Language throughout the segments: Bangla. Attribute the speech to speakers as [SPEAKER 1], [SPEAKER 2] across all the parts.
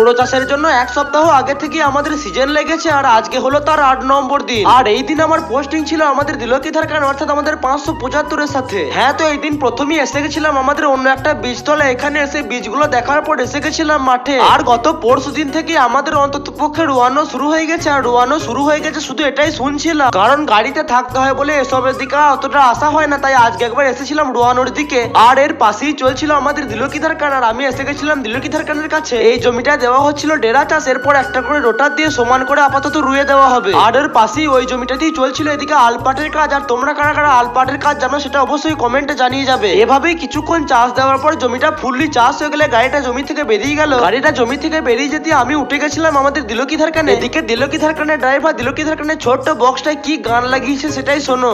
[SPEAKER 1] বোরো চাষের জন্য এক সপ্তাহ আগে থেকে আমাদের সিজন লেগেছে, আর আজকে হলো তার আট নম্বর দিন। আর এই দিন আমার পোস্টিং ছিল আমাদের দিলকিধার কান অর্থাৎ আমাদের পাঁচশো পঁচাত্তরের সাথে। হ্যাঁ তো এই দিন প্রথমেই এসে গেছিলাম আমাদের অন্য একটা বীজতলা। এখানে এসে বীজগুলো দেখার পর এসে গেছিলাম মাঠে। আর গত পরশু দিন থেকে আমাদের অন্তত পক্ষে রোয়ানো শুরু হয়ে গেছে, আর রোয়ানো শুরু হয়ে গেছে শুধু এটাই শুনছিলাম। কারণ গাড়িতে থাকতে হয় বলে এসবের দিকে অতটা আসা হয় না, তাই আজকে একবার এসেছিলাম রোয়ানোর দিকে। আর এর পাশেই চলছিল আমাদের দিলকিধার কান আর আমি এসে গেছিলাম দিলকিধার কানের কাছে। এই জমিটা দেওয়া হচ্ছিল ডেরা চাষ, এরপর একটা করে রোটার দিয়ে সমান করে আপাতত রুয়ে দেওয়া হবে। আর এর পাশেই ওই জমিটাতেই চলছিল এদিকে আলপাটের কাজ, আর তোমরা কারা কারা আলপাটের কাজ জানো সেটা অবশ্যই কমেন্টে জানিয়ে যাবে। এভাবেই কিছুক্ষণ চাষ দেওয়ার পর জমিটা ফুললি চাষ হয়ে গেলে গাড়িটা জমি থেকে বেরিয়ে গেল। গাড়িটা জমি থেকে বেরিয়ে যেতে আমি উঠে গেছিলাম আমাদের দিলকি কানে। এদিকে দিলকি কানে ড্রাইভার দিলকি কানে ছোট্ট বক্সটায় কি গান লাগিয়েছে সেটাই শোনো।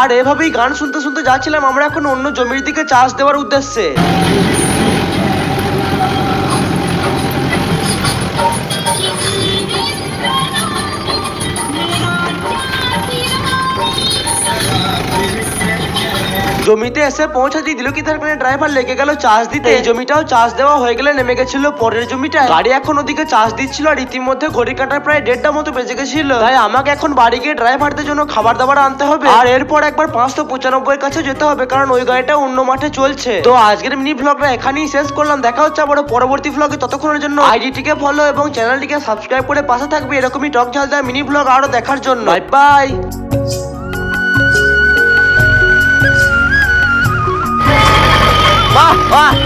[SPEAKER 1] আর এভাবেই গান শুনতে শুনতে যাচ্ছিলাম আমরা এখন অন্য জমির দিকে চাষ দেওয়ার উদ্দেশ্যে। জমিতে এসে পৌঁছাতে দিল কি তার কারণে ড্রাইভার লেগে গেল চাষ দিতে। এই জমিটাও চাষ দেওয়া হয়ে গেলে নেমে গেছিল পরের জমিটা গাড়ি এখন ওদিকে চাষ দিচ্ছিল আর ইতিমধ্যে ঘড়ি কাটার প্রায় দেড়টা মতো বেজে গেছিল। তাই আমাকে এখন বাড়ি গিয়ে ড্রাইভারদের জন্য খাবার দাবার আনতে হবে। আর এরপর একবার পাঁচশো পঁচানব্বই কাছে যেতে হবে, কারণ ওই গাড়িটা অন্য মাঠে চলছে। তো আজকের মিনি ব্লগটা এখানেই শেষ করলাম। দেখা হচ্ছে আবার পরবর্তী ব্লগে ততক্ষণের জন্য। আইডিটিকে ফলো এবং চ্যানেলটিকে সাবস্ক্রাইব করে পাশে থাকবে এরকমই টক ঝালদার মিনি ব্লগ আরও দেখার জন্য। Bye bye à.